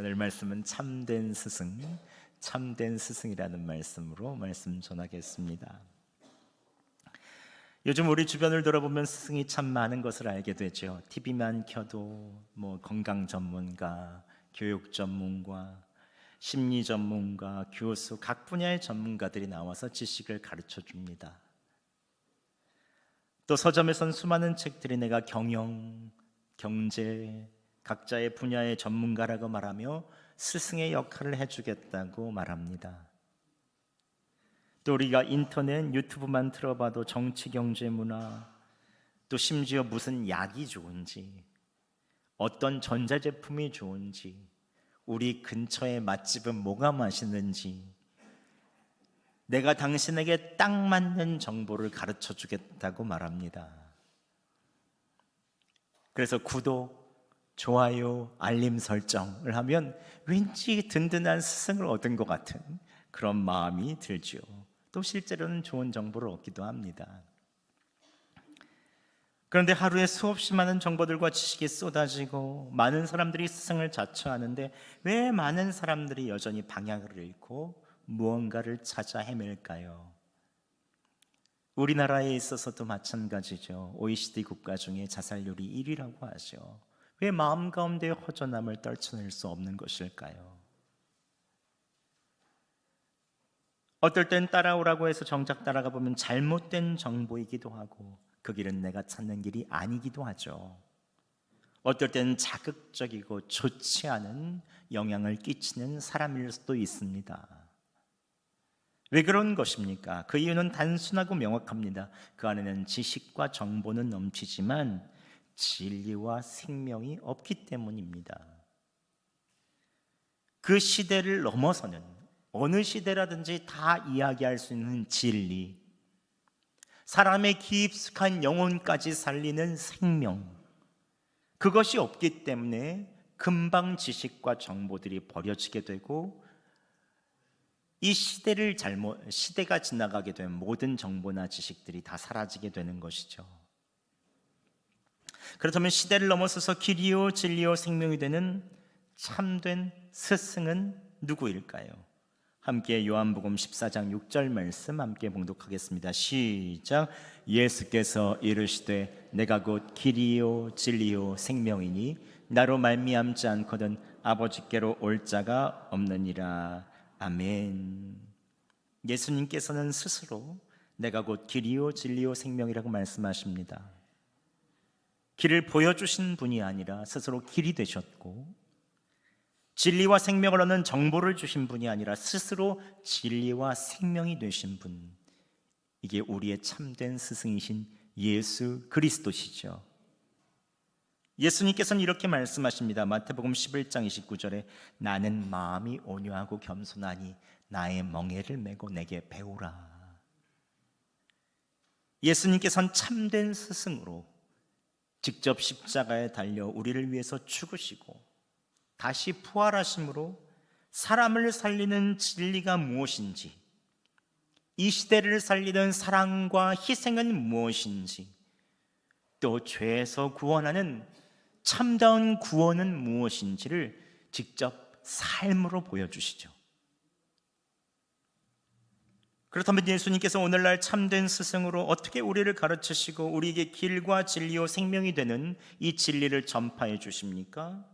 오늘 말씀은 참된 스승, 참된 스승이라는 말씀으로 말씀 전하겠습니다. 요즘 우리 주변을 돌아보면 스승이 참 많은 것을 알게 되죠. TV만 켜도 뭐 건강 전문가, 교육 전문가, 심리 전문가, 교수 각 분야의 전문가들이 나와서 지식을 가르쳐 줍니다. 또 서점에선 수많은 책들이 내가 경영, 경제, 각자의 분야의 전문가라고 말하며 스승의 역할을 해주겠다고 말합니다. 또 우리가 인터넷, 유튜브만 틀어봐도 정치, 경제, 문화, 또 심지어 무슨 약이 좋은지, 어떤 전자제품이 좋은지, 우리 근처의 맛집은 뭐가 맛있는지, 내가 당신에게 딱 맞는 정보를 가르쳐 주겠다고 말합니다. 그래서 구독, 좋아요, 알림 설정을 하면 왠지 든든한 스승을 얻은 것 같은 그런 마음이 들죠. 또 실제로는 좋은 정보를 얻기도 합니다. 그런데 하루에 수없이 많은 정보들과 지식이 쏟아지고 많은 사람들이 스승을 자처하는데 왜 많은 사람들이 여전히 방향을 잃고 무언가를 찾아 헤맬까요? 우리나라에 있어서도 마찬가지죠. OECD 국가 중에 자살률이 1위라고 하죠. 왜 마음 가운데 허전함을 떨쳐낼 수 없는 것일까요? 어떨 땐 따라오라고 해서 정작 따라가 보면 잘못된 정보이기도 하고 그 길은 내가 찾는 길이 아니기도 하죠. 어떨 때는 자극적이고 좋지 않은 영향을 끼치는 사람일 수도 있습니다. 왜 그런 것입니까? 그 이유는 단순하고 명확합니다. 그 안에는 지식과 정보는 넘치지만 진리와 생명이 없기 때문입니다. 그 시대를 넘어서는 어느 시대라든지 다 이야기할 수 있는 진리, 사람의 깊숙한 영혼까지 살리는 생명, 그것이 없기 때문에 금방 지식과 정보들이 버려지게 되고 이 시대를 잘못 시대가 지나가게 되면 모든 정보나 지식들이 다 사라지게 되는 것이죠. 그렇다면 시대를 넘어서서 길이요 진리요 생명이 되는 참된 스승은 누구일까요? 함께 요한복음 14장 6절 말씀 함께 봉독하겠습니다. 시작. 예수께서 이르시되 내가 곧 길이요 진리요 생명이니 나로 말미암지 않거든 아버지께로 올 자가 없느니라. 아멘. 예수님께서는 스스로 내가 곧 길이요 진리요 생명이라고 말씀하십니다. 길을 보여주신 분이 아니라 스스로 길이 되셨고 진리와 생명을 얻는 정보를 주신 분이 아니라 스스로 진리와 생명이 되신 분 이게 우리의 참된 스승이신 예수 그리스도시죠. 예수님께서는 이렇게 말씀하십니다. 마태복음 11장 29절에 나는 마음이 온유하고 겸손하니 나의 멍에를 메고 내게 배우라. 예수님께서는 참된 스승으로 직접 십자가에 달려 우리를 위해서 죽으시고 다시 부활하심으로 사람을 살리는 진리가 무엇인지 이 시대를 살리는 사랑과 희생은 무엇인지 또 죄에서 구원하는 참다운 구원은 무엇인지를 직접 삶으로 보여주시죠. 그렇다면 예수님께서 오늘날 참된 스승으로 어떻게 우리를 가르치시고 우리에게 길과 진리요 생명이 되는 이 진리를 전파해 주십니까?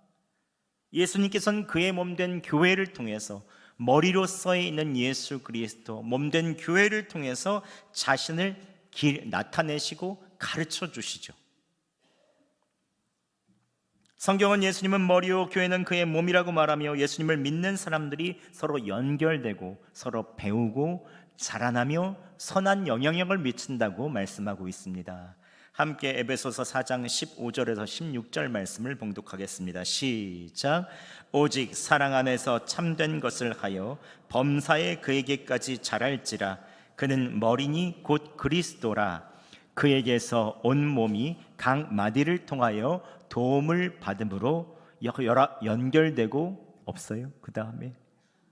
예수님께서는 그의 몸된 교회를 통해서 머리로서에 있는 예수 그리스도 몸된 교회를 통해서 자신을 길, 나타내시고 가르쳐 주시죠. 성경은 예수님은 머리요 교회는 그의 몸이라고 말하며 예수님을 믿는 사람들이 서로 연결되고 서로 배우고 자라나며 선한 영향력을 미친다고 말씀하고 있습니다. 함께 에베소서 4장 15절에서 16절 말씀을 봉독하겠습니다. 시작. 오직 사랑 안에서 참된 것을 하여 범사에 그에게까지 자랄지라 그는 머리니 곧 그리스도라 그에게서 온 몸이 각 마디를 통하여 도움을 받음으로 연결되고 없어요. 그 다음에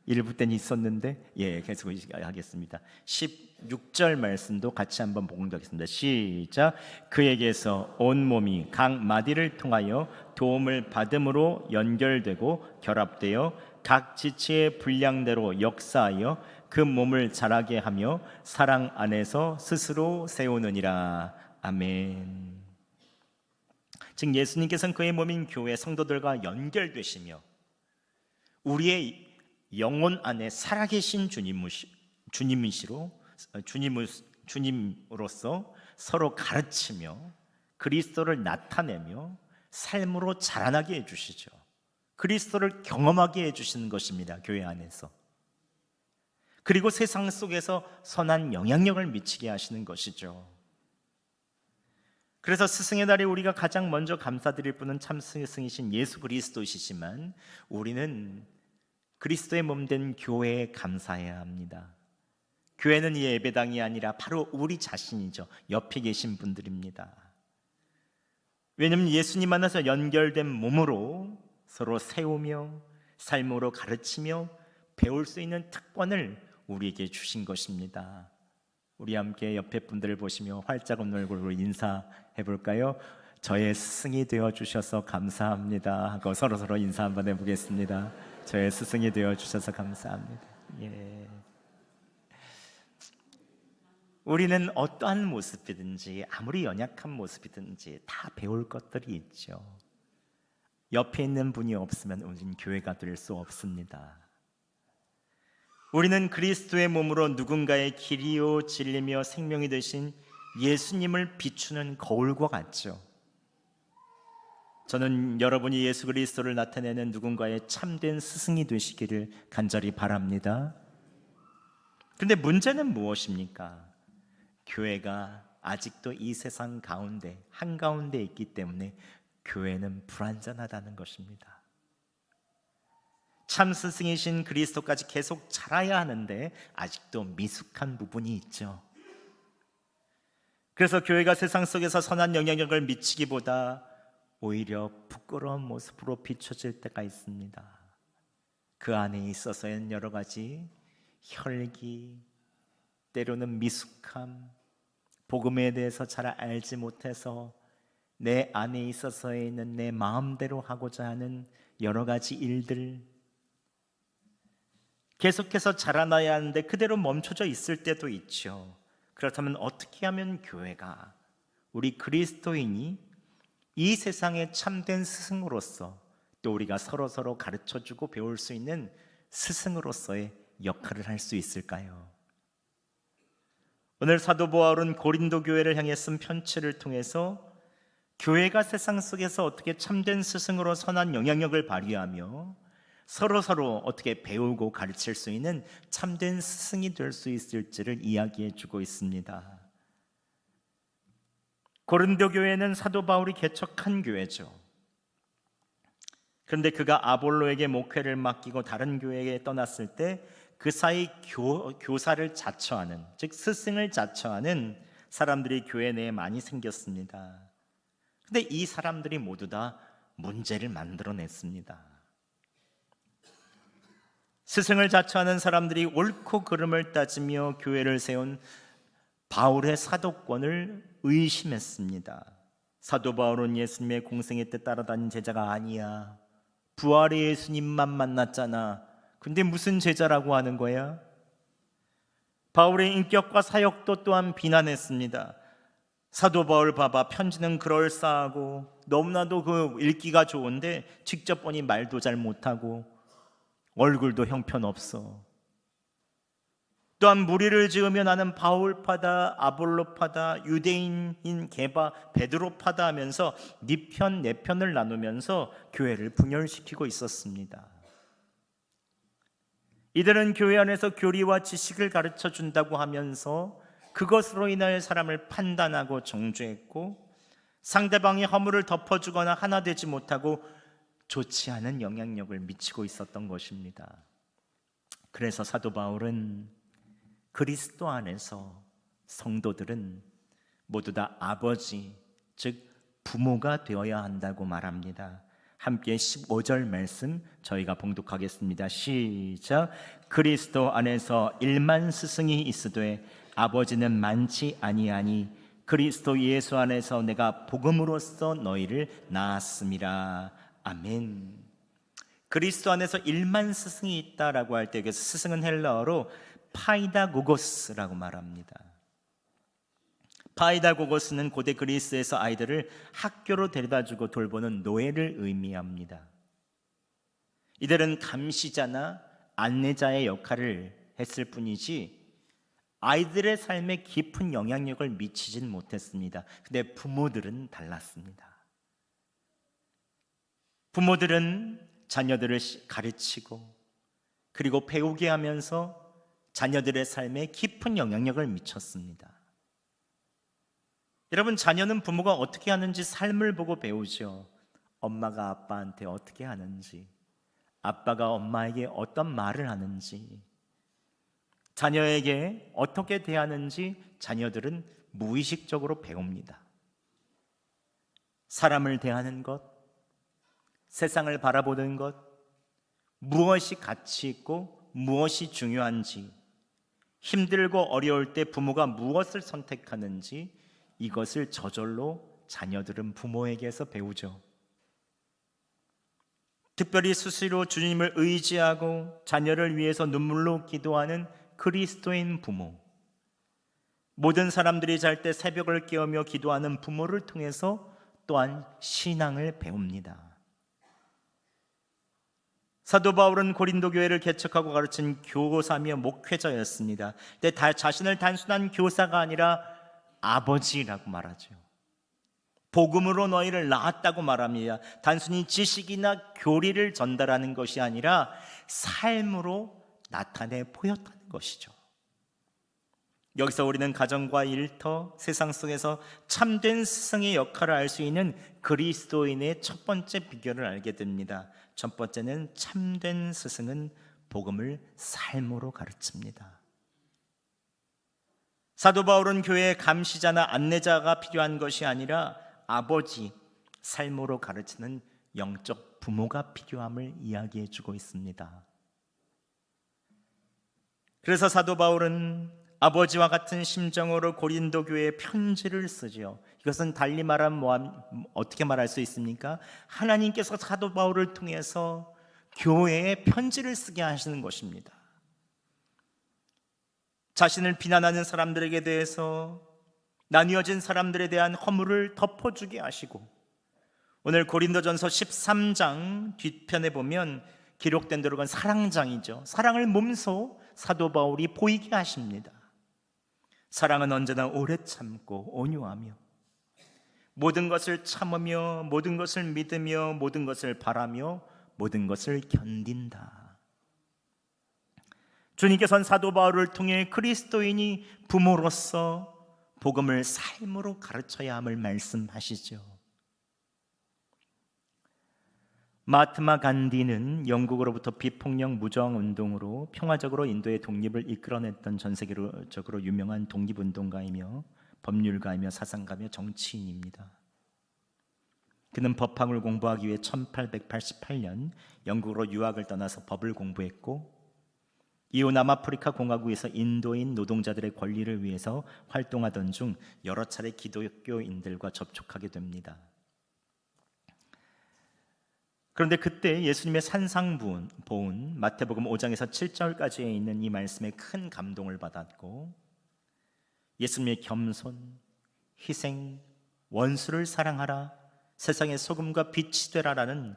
일부 때는 있었는데 예 계속 하겠습니다. 16절 말씀도 같이 한번 봉독하겠습니다. 시작 그에게서 온 몸이 각 마디를 통하여 도움을 받음으로 연결되고 결합되어 각 지체의 분량대로 역사하여 그 몸을 자라게 하며 사랑 안에서 스스로 세우느니라 아멘. 즉 예수님께서는 그의 몸인 교회 성도들과 연결되시며 우리의 영혼 안에 살아계신 주님이시, 주님이시로 주님으로서 서로 가르치며 그리스도를 나타내며 삶으로 자라나게 해주시죠. 그리스도를 경험하게 해주시는 것입니다. 교회 안에서. 그리고 세상 속에서 선한 영향력을 미치게 하시는 것이죠. 그래서 스승의 날에 우리가 가장 먼저 감사드릴 분은 참 스승이신 예수 그리스도이시지만 우리는 그리스도의 몸 된 교회에 감사해야 합니다. 교회는 이 예배당이 아니라 바로 우리 자신이죠. 옆에 계신 분들입니다. 왜냐하면 예수님 만나서 연결된 몸으로 서로 세우며 삶으로 가르치며 배울 수 있는 특권을 우리에게 주신 것입니다. 우리 함께 옆에 분들을 보시며 활짝 웃는 얼굴로 인사해 볼까요? 저의 스승이 되어 주셔서 감사합니다 하고 서로 서로 인사 한번 해보겠습니다. 저의 스승이 되어 주셔서 감사합니다. 예. 우리는 어떠한 모습이든지 아무리 연약한 모습이든지 다 배울 것들이 있죠. 옆에 있는 분이 없으면 우리는 교회가 될 수 없습니다. 우리는 그리스도의 몸으로 누군가의 길이요 진리며 생명이 되신 예수님을 비추는 거울과 같죠. 저는 여러분이 예수 그리스도를 나타내는 누군가의 참된 스승이 되시기를 간절히 바랍니다. 근데 문제는 무엇입니까? 교회가 아직도 이 세상 가운데 한가운데 있기 때문에 교회는 불완전하다는 것입니다. 참 스승이신 그리스도까지 계속 자라야 하는데 아직도 미숙한 부분이 있죠. 그래서 교회가 세상 속에서 선한 영향력을 미치기보다 오히려 부끄러운 모습으로 비춰질 때가 있습니다. 그 안에 있어서는 여러 가지 혈기, 때로는 미숙함, 복음에 대해서 잘 알지 못해서 내 안에 있어서 있는 내 마음대로 하고자 하는 여러 가지 일들 계속해서 자라나야 하는데 그대로 멈춰져 있을 때도 있죠. 그렇다면 어떻게 하면 교회가 우리 그리스도인이 이 세상의 참된 스승으로서 또 우리가 서로 서로 가르쳐 주고 배울 수 있는 스승으로서의 역할을 할 수 있을까요? 오늘 사도 바울은 고린도 교회를 향해 쓴 편지를 통해서 교회가 세상 속에서 어떻게 참된 스승으로 선한 영향력을 발휘하며 서로 서로 어떻게 배우고 가르칠 수 있는 참된 스승이 될 수 있을지를 이야기해 주고 있습니다. 고린도 교회는 사도 바울이 개척한 교회죠. 그런데 그가 아볼로에게 목회를 맡기고 다른 교회에 떠났을 때 그 사이 교, 교사를 자처하는 즉 스승을 자처하는 사람들이 교회 내에 많이 생겼습니다. 근데 이 사람들이 모두 다 문제를 만들어냈습니다. 스승을 자처하는 사람들이 옳고 그름을 따지며 교회를 세운 바울의 사도권을 의심했습니다. 사도 바울은 예수님의 공생애 때 따라다닌 제자가 아니야. 부활의 예수님만 만났잖아. 근데 무슨 제자라고 하는 거야? 바울의 인격과 사역도 또한 비난했습니다. 사도 바울 봐봐 편지는 그럴싸하고 너무나도 그 읽기가 좋은데 직접 보니 말도 잘 못하고 얼굴도 형편없어. 또한 무리를 지으며 나는 바울파다 아볼로파다 유대인인 게바 베드로파다 하면서 네 편 내 편을 나누면서 교회를 분열시키고 있었습니다. 이들은 교회 안에서 교리와 지식을 가르쳐 준다고 하면서 그것으로 인하여 사람을 판단하고 정죄했고 상대방의 허물을 덮어주거나 하나 되지 못하고 좋지 않은 영향력을 미치고 있었던 것입니다. 그래서 사도 바울은 그리스도 안에서 성도들은 모두 다 아버지, 즉 부모가 되어야 한다고 말합니다. 함께 15절 말씀 저희가 봉독하겠습니다. 시작. 그리스도 안에서 일만 스승이 있으되 아버지는 많지 아니하니 그리스도 예수 안에서 내가 복음으로써 너희를 낳았음이라. 아멘. 그리스도 안에서 일만 스승이 있다라고 할 때 여기서 스승은 헬라어로 파이다고고스라고 말합니다. 파이다고고스는 고대 그리스에서 아이들을 학교로 데려다주고 돌보는 노예를 의미합니다. 이들은 감시자나 안내자의 역할을 했을 뿐이지 아이들의 삶에 깊은 영향력을 미치진 못했습니다. 근데 부모들은 달랐습니다. 부모들은 자녀들을 가르치고 그리고 배우게 하면서 자녀들의 삶에 깊은 영향력을 미쳤습니다. 여러분, 자녀는 부모가 어떻게 하는지 삶을 보고 배우죠. 엄마가 아빠한테 어떻게 하는지, 아빠가 엄마에게 어떤 말을 하는지, 자녀에게 어떻게 대하는지 자녀들은 무의식적으로 배웁니다. 사람을 대하는 것, 세상을 바라보는 것, 무엇이 가치 있고 무엇이 중요한지, 힘들고 어려울 때 부모가 무엇을 선택하는지 이것을 저절로 자녀들은 부모에게서 배우죠. 특별히 수시로 주님을 의지하고 자녀를 위해서 눈물로 기도하는 그리스도인 부모. 모든 사람들이 잘 때 새벽을 깨우며 기도하는 부모를 통해서 또한 신앙을 배웁니다. 사도 바울은 고린도 교회를 개척하고 가르친 교사며 목회자였습니다. 근데 다 자신을 단순한 교사가 아니라 아버지라고 말하죠. 복음으로 너희를 낳았다고 말합니다. 단순히 지식이나 교리를 전달하는 것이 아니라 삶으로 나타내 보였다는 것이죠. 여기서 우리는 가정과 일터, 세상 속에서 참된 스승의 역할을 알 수 있는 그리스도인의 첫 번째 비결을 알게 됩니다. 첫 번째는 참된 스승은 복음을 삶으로 가르칩니다. 사도 바울은 교회의 감시자나 안내자가 필요한 것이 아니라 아버지, 삶으로 가르치는 영적 부모가 필요함을 이야기해 주고 있습니다. 그래서 사도 바울은 아버지와 같은 심정으로 고린도 교회에 편지를 쓰지요. 이것은 달리 말하면 뭐, 어떻게 말할 수 있습니까? 하나님께서 사도 바울을 통해서 교회에 편지를 쓰게 하시는 것입니다. 자신을 비난하는 사람들에게 대해서 나뉘어진 사람들에 대한 허물을 덮어주게 하시고 오늘 고린도전서 13장 뒤편에 보면 기록된 대로는 사랑장이죠. 사랑을 몸소 사도 바울이 보이게 하십니다. 사랑은 언제나 오래 참고 온유하며 모든 것을 참으며 모든 것을 믿으며 모든 것을 바라며 모든 것을 견딘다. 주님께서는 사도 바울을 통해 그리스도인이 부모로서 복음을 삶으로 가르쳐야 함을 말씀하시죠. 마트마 간디는 영국으로부터 비폭력 무저항 운동으로 평화적으로 인도의 독립을 이끌어냈던 전 세계적으로 유명한 독립운동가이며 법률가이며 사상가며 정치인입니다. 그는 법학을 공부하기 위해 1888년 영국으로 유학을 떠나서 법을 공부했고 이후 남아프리카 공화국에서 인도인 노동자들의 권리를 위해서 활동하던 중 여러 차례 기독교인들과 접촉하게 됩니다. 그런데 그때 예수님의 산상보훈 마태복음 5장에서 7절까지에 있는 이 말씀에 큰 감동을 받았고 예수님의 겸손, 희생, 원수를 사랑하라, 세상의 소금과 빛이 되라라는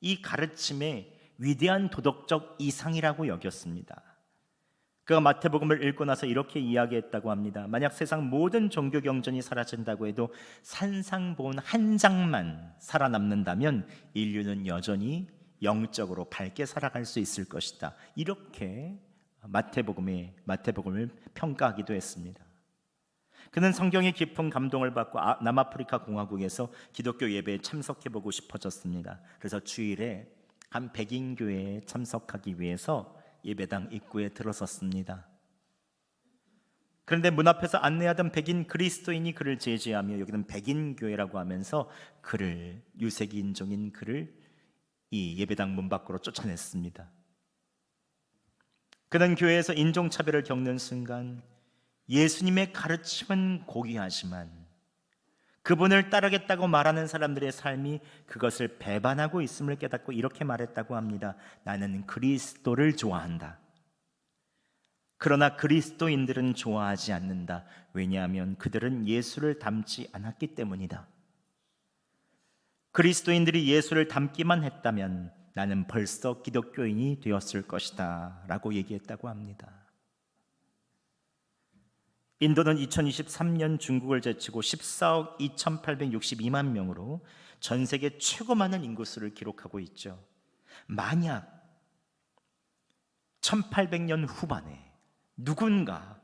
이 가르침의 위대한 도덕적 이상이라고 여겼습니다. 그가 마태복음을 읽고 나서 이렇게 이야기했다고 합니다. 만약 세상 모든 종교 경전이 사라진다고 해도 산상본 한 장만 살아남는다면 인류는 여전히 영적으로 밝게 살아갈 수 있을 것이다. 이렇게 마태복음에 마태복음을 평가하기도 했습니다. 그는 성경의 깊은 감동을 받고 아, 남아프리카 공화국에서 기독교 예배에 참석해 보고 싶어졌습니다. 그래서 주일에 한 백인 교회에 참석하기 위해서 예배당 입구에 들어섰습니다. 그런데 문 앞에서 안내하던 백인 그리스도인이 그를 제지하며 여기는 백인 교회라고 하면서 그를 유색인종인 그를 이 예배당 문 밖으로 쫓아냈습니다. 그는 교회에서 인종차별을 겪는 순간 예수님의 가르침은 고귀하지만 그분을 따르겠다고 말하는 사람들의 삶이 그것을 배반하고 있음을 깨닫고 이렇게 말했다고 합니다. 나는 그리스도를 좋아한다. 그러나 그리스도인들은 좋아하지 않는다. 왜냐하면 그들은 예수를 닮지 않았기 때문이다. 그리스도인들이 예수를 닮기만 했다면 나는 벌써 기독교인이 되었을 것이다. 라고 얘기했다고 합니다. 인도는 2023년 중국을 제치고 14억 2,862만 명으로 전 세계 최고 많은 인구수를 기록하고 있죠. 만약 1800년 후반에 누군가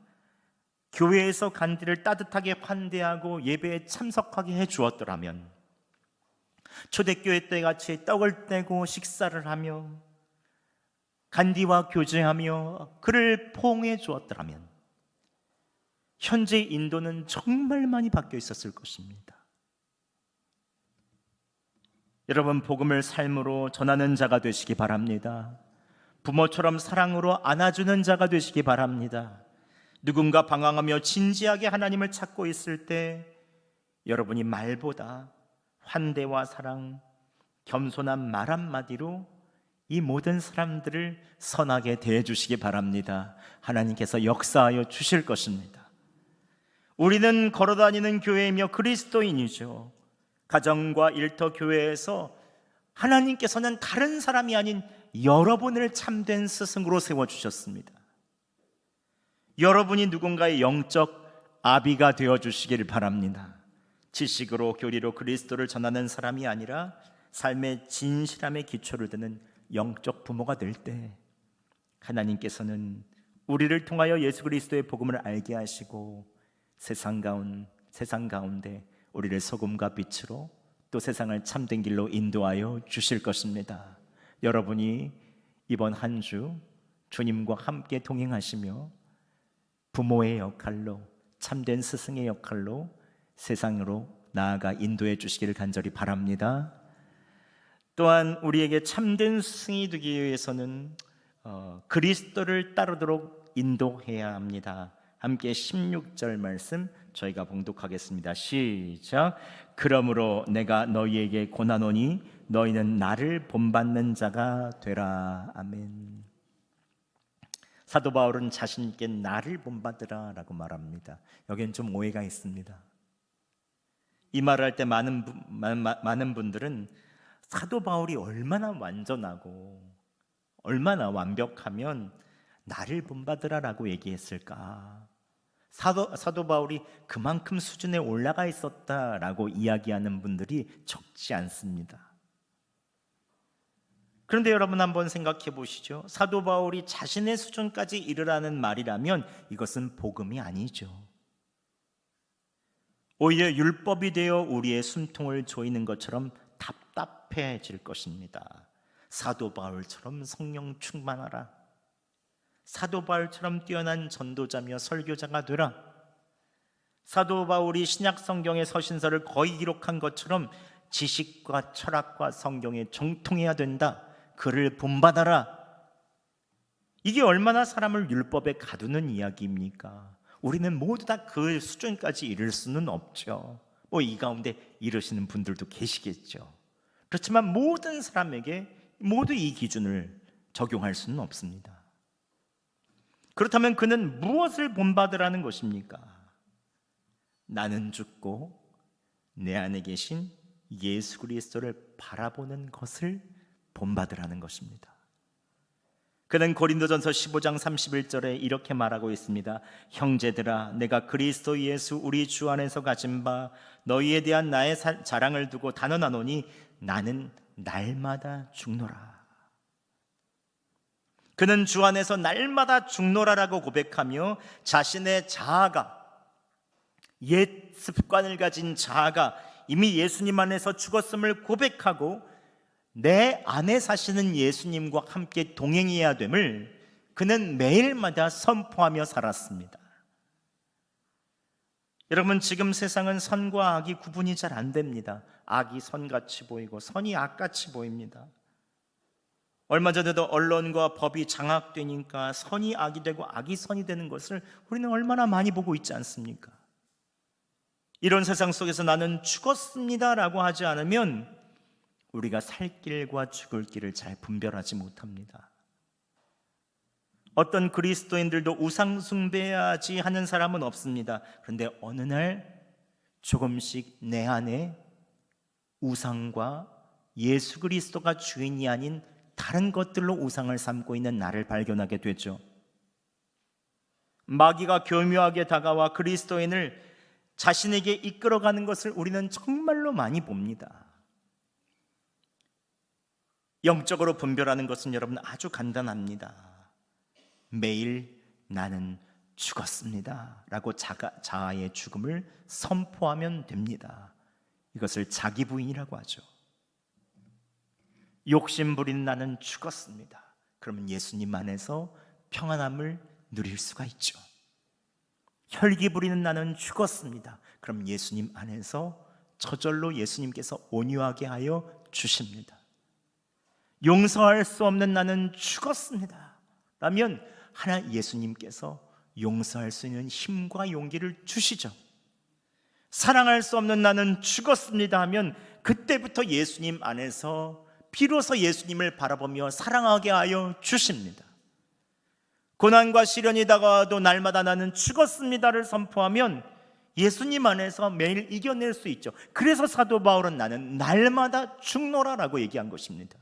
교회에서 간디를 따뜻하게 환대하고 예배에 참석하게 해 주었더라면 초대교회 때 같이 떡을 떼고 식사를 하며 간디와 교제하며 그를 포옹해 주었더라면 현재 인도는 정말 많이 바뀌어 있었을 것입니다. 여러분 복음을 삶으로 전하는 자가 되시기 바랍니다. 부모처럼 사랑으로 안아주는 자가 되시기 바랍니다. 누군가 방황하며 진지하게 하나님을 찾고 있을 때 여러분이 말보다 환대와 사랑, 겸손한 말 한마디로 이 모든 사람들을 선하게 대해 주시기 바랍니다. 하나님께서 역사하여 주실 것입니다. 우리는 걸어 다니는 교회이며 그리스도인이죠. 가정과 일터 교회에서 하나님께서는 다른 사람이 아닌 여러분을 참된 스승으로 세워 주셨습니다. 여러분이 누군가의 영적 아비가 되어 주시기를 바랍니다. 지식으로 교리로 그리스도를 전하는 사람이 아니라 삶의 진실함의 기초를 드는 영적 부모가 될 때 하나님께서는 우리를 통하여 예수 그리스도의 복음을 알게 하시고 세상 가운 세상 가운데 우리를 소금과 빛으로 또 세상을 참된 길로 인도하여 주실 것입니다. 여러분이 이번 한 주 주님과 함께 동행하시며 부모의 역할로 참된 스승의 역할로 세상으로 나아가 인도해 주시기를 간절히 바랍니다. 또한 우리에게 참된 스승이 되기 위해서는 어, 그리스도를 따르도록 인도해야 합니다. 함께 16절 말씀 저희가 봉독하겠습니다. 시작. 그러므로 내가 너희에게 고난오니 너희는 나를 본받는 자가 되라. 아멘. 사도 바울은 자신 있게 나를 본받으라라고 말합니다. 여기엔 좀 오해가 있습니다. 이 말을 할 때 많은 많은 분들은 사도 바울이 얼마나 완전하고 얼마나 완벽하면 나를 본받으라라고 얘기했을까? 사도, 사도 바울이 그만큼 수준에 올라가 있었다라고 이야기하는 분들이 적지 않습니다. 그런데 여러분 한번 생각해 보시죠. 사도 바울이 자신의 수준까지 이르라는 말이라면 이것은 복음이 아니죠. 오히려 율법이 되어 우리의 숨통을 조이는 것처럼 답답해질 것입니다. 사도 바울처럼 성령 충만하라. 사도 바울처럼 뛰어난 전도자며 설교자가 되라. 사도 바울이 신약 성경의 서신서를 거의 기록한 것처럼 지식과 철학과 성경에 정통해야 된다. 그를 본받아라. 이게 얼마나 사람을 율법에 가두는 이야기입니까? 우리는 모두 다 그 수준까지 이를 수는 없죠. 뭐 이 가운데 이러시는 분들도 계시겠죠. 그렇지만 모든 사람에게 모두 이 기준을 적용할 수는 없습니다. 그렇다면 그는 무엇을 본받으라는 것입니까? 나는 죽고 내 안에 계신 예수 그리스도를 바라보는 것을 본받으라는 것입니다. 그는 고린도전서 15장 31절에 이렇게 말하고 있습니다. 형제들아 내가 그리스도 예수 우리 주 안에서 가진 바 너희에 대한 나의 사- 자랑을 두고 단언하노니 나는 날마다 죽노라. 그는 주 안에서 날마다 죽노라라고 고백하며 자신의 자아가 옛 습관을 가진 자아가 이미 예수님 안에서 죽었음을 고백하고 내 안에 사시는 예수님과 함께 동행해야 됨을 그는 매일마다 선포하며 살았습니다. 여러분 지금 세상은 선과 악이 구분이 잘 안 됩니다. 악이 선같이 보이고 선이 악같이 보입니다. 얼마 전에도 언론과 법이 장악되니까 선이 악이 되고 악이 선이 되는 것을 우리는 얼마나 많이 보고 있지 않습니까? 이런 세상 속에서 나는 죽었습니다라고 하지 않으면 우리가 살 길과 죽을 길을 잘 분별하지 못합니다. 어떤 그리스도인들도 우상 숭배해야지 하는 사람은 없습니다. 그런데 어느 날 조금씩 내 안에 우상과 예수 그리스도가 주인이 아닌 다른 것들로 우상을 삼고 있는 나를 발견하게 되죠. 마귀가 교묘하게 다가와 그리스도인을 자신에게 이끌어가는 것을 우리는 정말로 많이 봅니다. 영적으로 분별하는 것은 여러분 아주 간단합니다. 매일 나는 죽었습니다. 라고 자가, 자아의 죽음을 선포하면 됩니다. 이것을 자기 부인이라고 하죠. 욕심 부린 나는 죽었습니다. 그러면 예수님 안에서 평안함을 누릴 수가 있죠. 혈기 부리는 나는 죽었습니다. 그럼 예수님 안에서 저절로 예수님께서 온유하게 하여 주십니다. 용서할 수 없는 나는 죽었습니다. 라면 하나 예수님께서 용서할 수 있는 힘과 용기를 주시죠. 사랑할 수 없는 나는 죽었습니다 하면 그때부터 예수님 안에서 비로소 예수님을 바라보며 사랑하게 하여 주십니다. 고난과 시련이 다가와도 날마다 나는 죽었습니다를 선포하면 예수님 안에서 매일 이겨낼 수 있죠. 그래서 사도 바울은 나는 날마다 죽노라라고 얘기한 것입니다.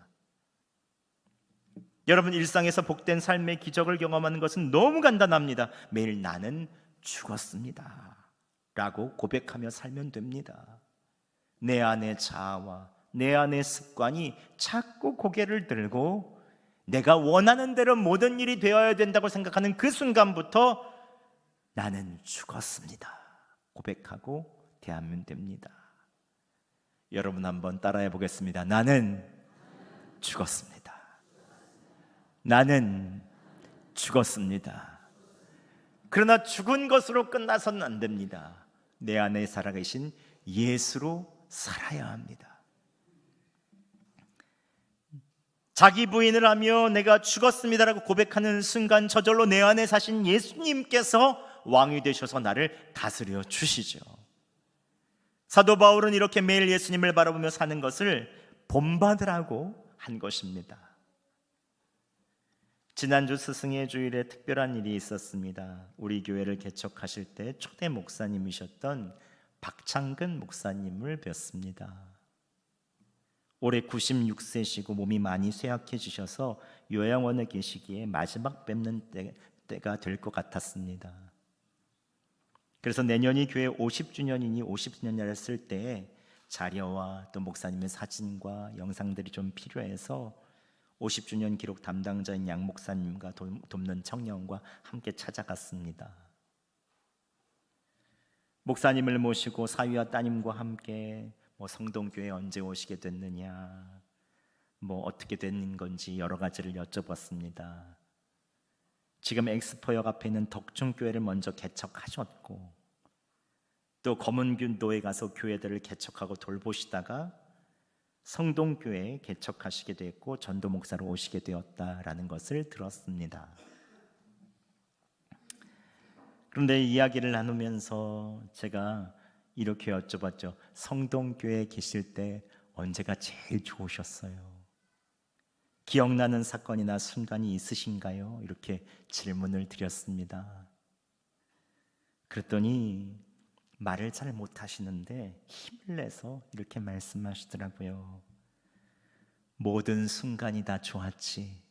여러분 일상에서 복된 삶의 기적을 경험하는 것은 너무 간단합니다. 매일 나는 죽었습니다. 라고 고백하며 살면 됩니다. 내 안의 자아와 내 안의 습관이 자꾸 고개를 들고 내가 원하는 대로 모든 일이 되어야 된다고 생각하는 그 순간부터 나는 죽었습니다. 고백하고 대하면 됩니다. 여러분 한번 따라해 보겠습니다. 나는 죽었습니다. 나는 죽었습니다. 그러나 죽은 것으로 끝나서는 안 됩니다. 내 안에 살아계신 예수로 살아야 합니다. 자기 부인을 하며 내가 죽었습니다라고 고백하는 순간 저절로 내 안에 사신 예수님께서 왕이 되셔서 나를 다스려 주시죠. 사도 바울은 이렇게 매일 예수님을 바라보며 사는 것을 본받으라고 한 것입니다. 지난주 스승의 주일에 특별한 일이 있었습니다. 우리 교회를 개척하실 때 초대 목사님이셨던 박창근 목사님을 뵀습니다. 올해 96세시고 몸이 많이 쇠약해지셔서 요양원에 계시기에 마지막 뵙는 때, 때가 될 것 같았습니다. 그래서 내년이 교회 50주년이니 50주년을 했을 때 자료와 또 목사님의 사진과 영상들이 좀 필요해서 50주년 기록 담당자인 양 목사님과 돕는 청년과 함께 찾아갔습니다. 목사님을 모시고 사위와 따님과 함께 뭐 성동교회 언제 오시게 됐느냐, 뭐 어떻게 된 건지 여러 가지를 여쭤봤습니다. 지금 엑스포역 앞에 있는 덕중교회를 먼저 개척하셨고 또 검은균도에 가서 교회들을 개척하고 돌보시다가 성동교회 개척하시게 됐고 전도 목사로 오시게 되었다라는 것을 들었습니다. 그런데 이야기를 나누면서 제가 이렇게 여쭤봤죠. 성동교회 계실 때 언제가 제일 좋으셨어요? 기억나는 사건이나 순간이 있으신가요? 이렇게 질문을 드렸습니다. 그랬더니 말을 잘 못하시는데 힘을 내서 이렇게 말씀하시더라고요. 모든 순간이 다 좋았지.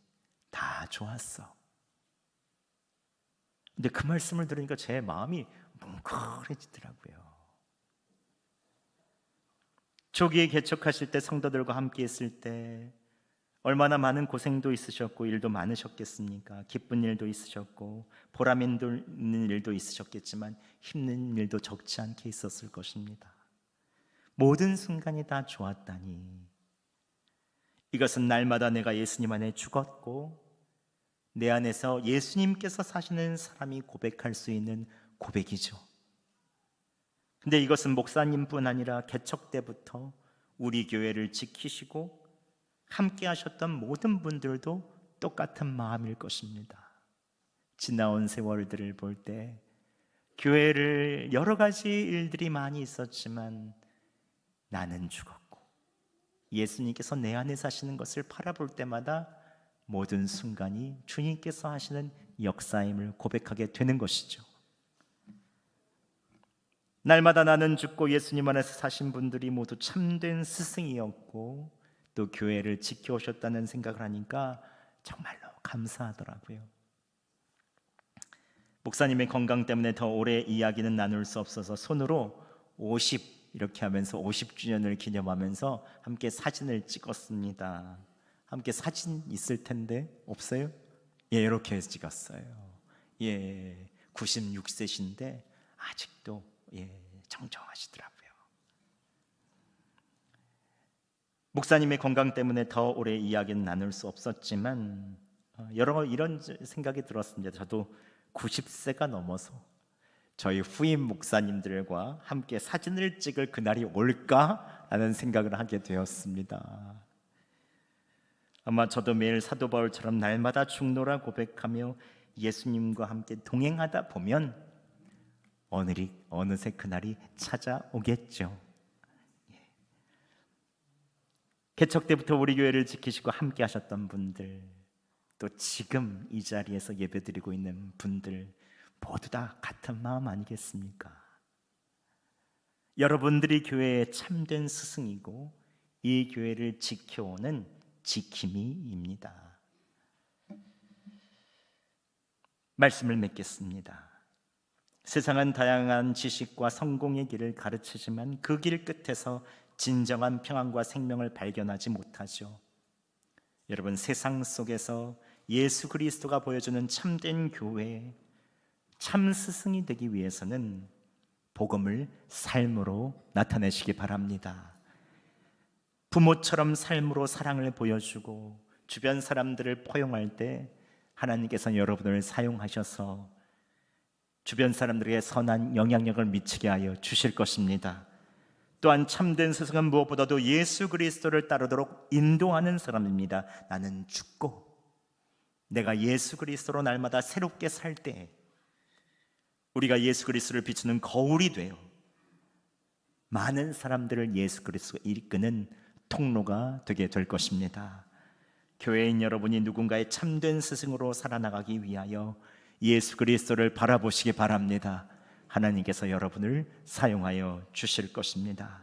다 좋았어. 근데 그 말씀을 들으니까 제 마음이 뭉클해지더라고요. 초기에 개척하실 때 성도들과 함께 있을 때 얼마나 많은 고생도 있으셨고 일도 많으셨겠습니까? 기쁜 일도 있으셨고 보람 있는 일도 있으셨겠지만 힘든 일도 적지 않게 있었을 것입니다. 모든 순간이 다 좋았다니 이것은 날마다 내가 예수님 안에 죽었고 내 안에서 예수님께서 사시는 사람이 고백할 수 있는 고백이죠. 근데 이것은 목사님뿐 아니라 개척 때부터 우리 교회를 지키시고 함께 하셨던 모든 분들도 똑같은 마음일 것입니다. 지나온 세월들을 볼 때 교회를 여러 가지 일들이 많이 있었지만 나는 죽었고 예수님께서 내 안에 사시는 것을 바라볼 때마다 모든 순간이 주님께서 하시는 역사임을 고백하게 되는 것이죠. 날마다 나는 죽고 예수님 안에서 사신 분들이 모두 참된 스승이었고 또 교회를 지켜오셨다는 생각을 하니까 정말로 감사하더라고요. 목사님의 건강 때문에 더 오래 이야기는 나눌 수 없어서 손으로 50 이렇게 하면서 50주년을 기념하면서 함께 사진을 찍었습니다. 함께 사진 있을 텐데 없어요? 예, 이렇게 찍었어요. 예, 96세신데 아직도 예, 정정하시더라고요. 목사님의 건강 때문에 더 오래 이야기는 나눌 수 없었지만 어, 여러 이런 생각이 들었습니다. 저도 90세가 넘어서 저희 후임 목사님들과 함께 사진을 찍을 그날이 올까라는 생각을 하게 되었습니다. 아마 저도 매일 사도 바울처럼 날마다 죽노라 고백하며 예수님과 함께 동행하다 보면 오늘이 어느새 그날이 찾아오겠죠. 예. 개척 때부터 우리 교회를 지키시고 함께 하셨던 분들 또 지금 이 자리에서 예배드리고 있는 분들 모두 다 같은 마음 아니겠습니까? 여러분들이 교회의 참된 스승이고 이 교회를 지켜오는 지킴이입니다. 말씀을 맺겠습니다. 세상은 다양한 지식과 성공의 길을 가르치지만 그 길 끝에서 진정한 평안과 생명을 발견하지 못하죠. 여러분 세상 속에서 예수 그리스도가 보여주는 참된 교회, 참 스승이 되기 위해서는 복음을 삶으로 나타내시기 바랍니다. 부모처럼 삶으로 사랑을 보여주고 주변 사람들을 포용할 때 하나님께서 여러분을 사용하셔서 주변 사람들에게 선한 영향력을 미치게 하여 주실 것입니다. 또한 참된 스승은 무엇보다도 예수 그리스도를 따르도록 인도하는 사람입니다. 나는 죽고 내가 예수 그리스도로 날마다 새롭게 살 때 우리가 예수 그리스도를 비추는 거울이 되어 많은 사람들을 예수 그리스도가 이끄는 통로가 되게 될 것입니다. 교회인 여러분이 누군가의 참된 스승으로 살아나가기 위하여 예수 그리스도를 바라보시기 바랍니다. 하나님께서 여러분을 사용하여 주실 것입니다.